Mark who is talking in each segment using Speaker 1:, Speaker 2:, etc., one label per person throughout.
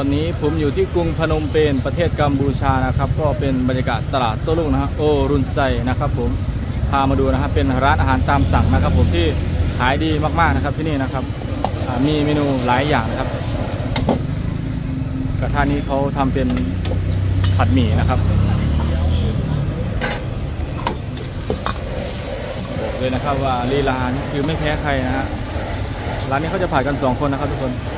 Speaker 1: อนนี้ผมอยู่ที่กรุงพนมเปญประเทศกัมพูชานะครับ ก็เป็นบรรยากาศตลาดโต้รุ่งนะฮะโอรุนไซนะครับผมพามาดูนะครับเป็นร้านอาหารตามสั่งนะครับ ผมที่ขายดีมากๆนะครับที่นี่นะครับมีเมนูหลายอย่างนะครับ กระทะนี้เขาทำเป็นผัดหมี่นะครับบอกเลยนะครับว่าลีลานี่คือไม่แพ้ใครนะฮะร้านนี้เขาจะผัดกันสองคนนะครับทุกคนคร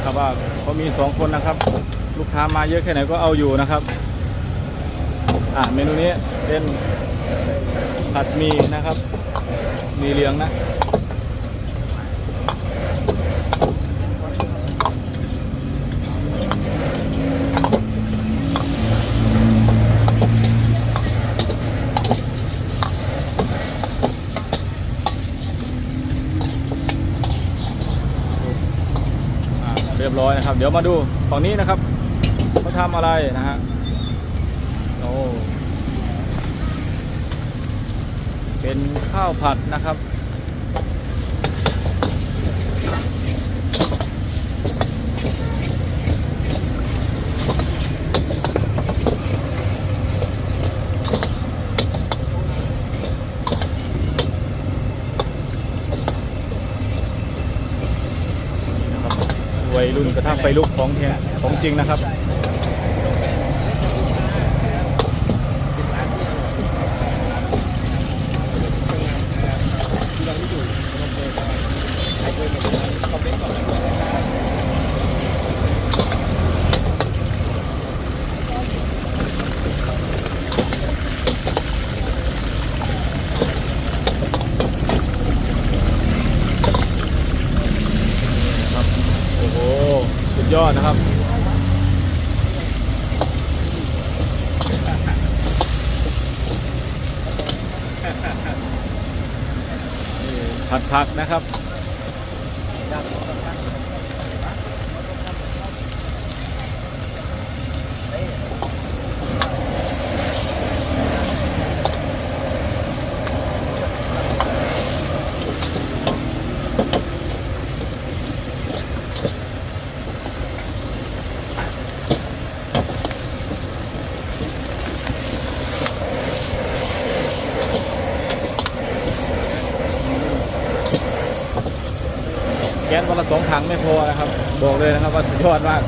Speaker 1: ับ บอกเลยครับว่าเขามีสองคนนะครับ ลูกค้ามาเยอะแค่ไหนก็เอาอยู่นะครับ อ่าเมนูนี้เป็นผัดหมีนะครับ มีเลี้ยงนะอ่าเรียบร้อยนะครับ เดี๋ยวมาดูฝั่งนี้นะครับเขาทำอะไรนะฮะโอ้เป็นข้าวผัดนะครับ วัยรุ่นกระทั่งไฟลุกของแท้ของจริงนะครับครับโอ้โห สุดยอดนะครับ นี่ ผัดผักนะครับ ก๊สวันละสองถังไม่พอนะครับ บอกเลยนะครับว่าสุดยอดมาก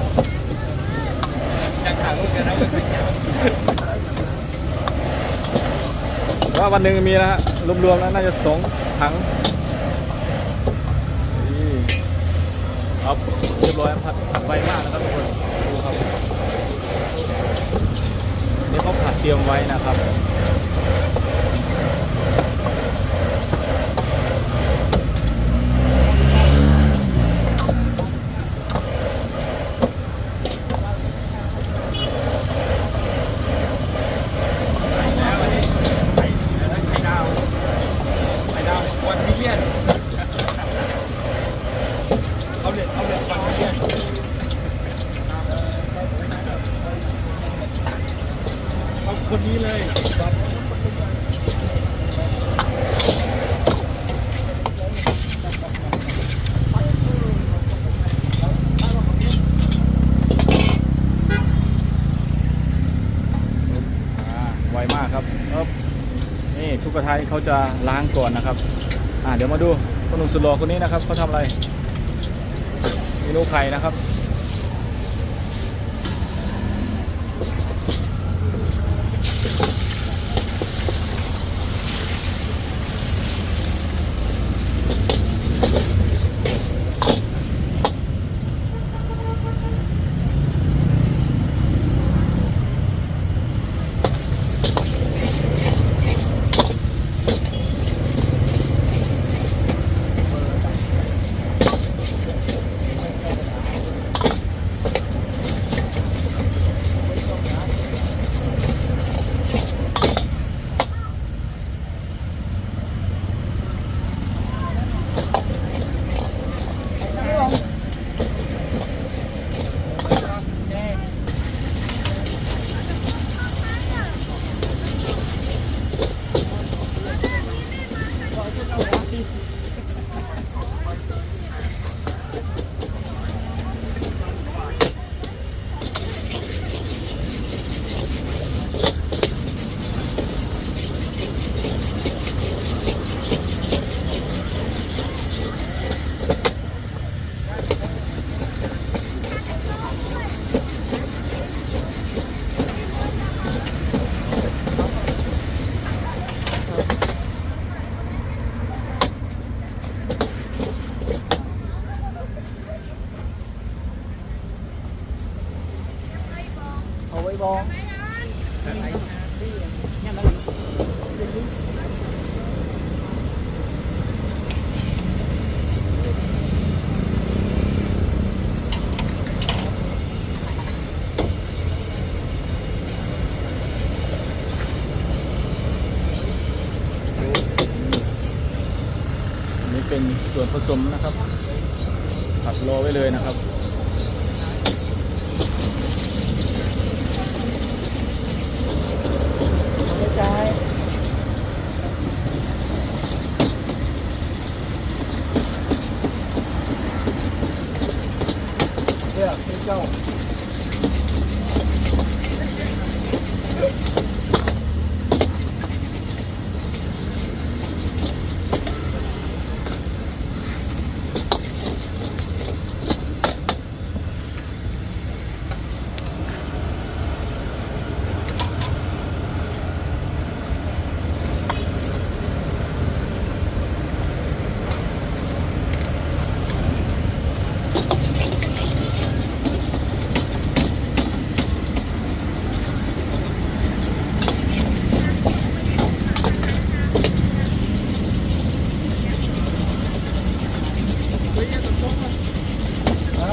Speaker 1: ว่าวันหนึ่งมีนะฮะรวมๆแล้วน่าจะสองถังเอาเรียบร้อยผัดผัดไวมากนะครับทุกคนดูครับนี่เขาผัดเตรียมไว้นะครับ
Speaker 2: คนนี้เลย
Speaker 1: ไวมากครับเอบนี่ทุกกระทะเขาจะล้างก่อนนะครับ อ่าเดี๋ยวมาดูคนหนุ่มสุดหล่อคนนี้นะครับเขาทำอะไร เมนูไข่นะครับ เอาไว้บองอันนี้เป็นส่วนผสมนะครับ ผัดรอไว้เลยนะครับ
Speaker 2: ไม่ใช่ เลือกที่เจ้า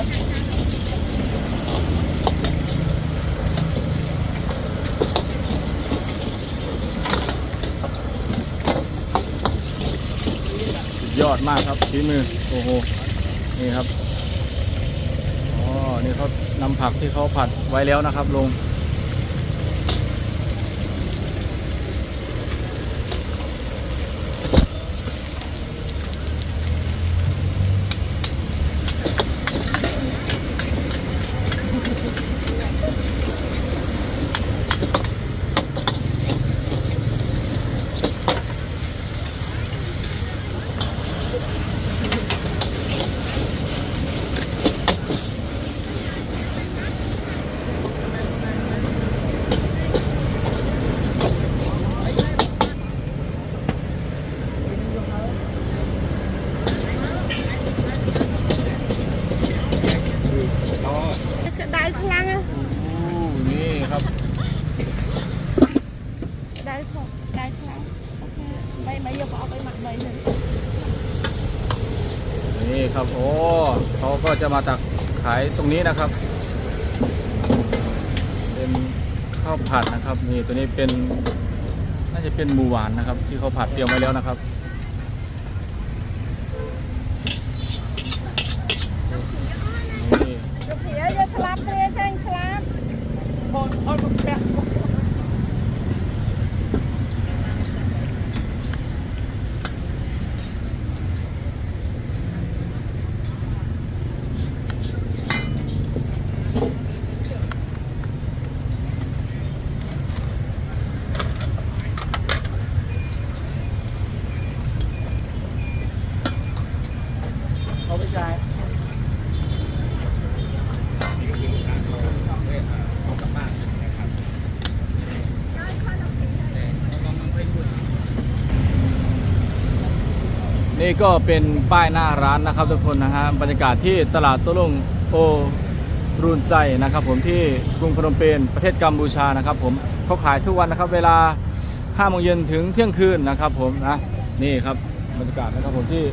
Speaker 1: ยอดมากครับฝีมือโอ้โหนี่ครับอ๋อนี่เขานำผักที่เขาผัดไว้แล้วนะครับลง
Speaker 3: ได้พลังอะ
Speaker 1: อู้นี่ครับ
Speaker 3: ได้พลังได้พลังโอเคใบใบยกเอาไปหมักใบหนึ่ง
Speaker 1: นี่ครับ โอ้เขาก็จะ มาตักขายตรงนี้นะครับ เป็นข้าวผัดนะครับนี่ตัวนี้เป็นน่าจะเป็นหมูหวานนะครับ ที่เขาผัดเตรียมไว้แล้วนะครับนี่
Speaker 3: ยกเสียยกสลับเลยแซงสลับ
Speaker 2: พอพอมันแนี่
Speaker 1: ก็เป็นป้ายหน้าร้านนะครับทุกคนนะฮะบรรยากาศที่ตลาดโต้รุ่งโอรุนไซนะครับผมที่กรุงพนมเปญประเทศกัมพูชานะครับผมเขาขายทุกวันนะครับ เวลา5โมงเย็นถึงเที่ยงคืนนะครับผมนะนี่ครับบรรยากาศนะครับผมที่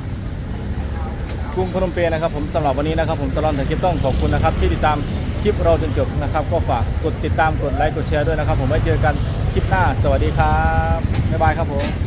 Speaker 1: กรุงพนมเปญนะครับผมสำหรับวันนี้นะครับผมตลอดถ่ายคลิปต้องขอบคุณนะครับ ที่ติดตามคลิปเราจนจบนะครับ ก็ฝากกดติดตามกดไลค์กดแชร์ด้วยนะครับ ผมไว้เจอกันคลิปหน้า สวัสดีครับบ๊ายบายครับผม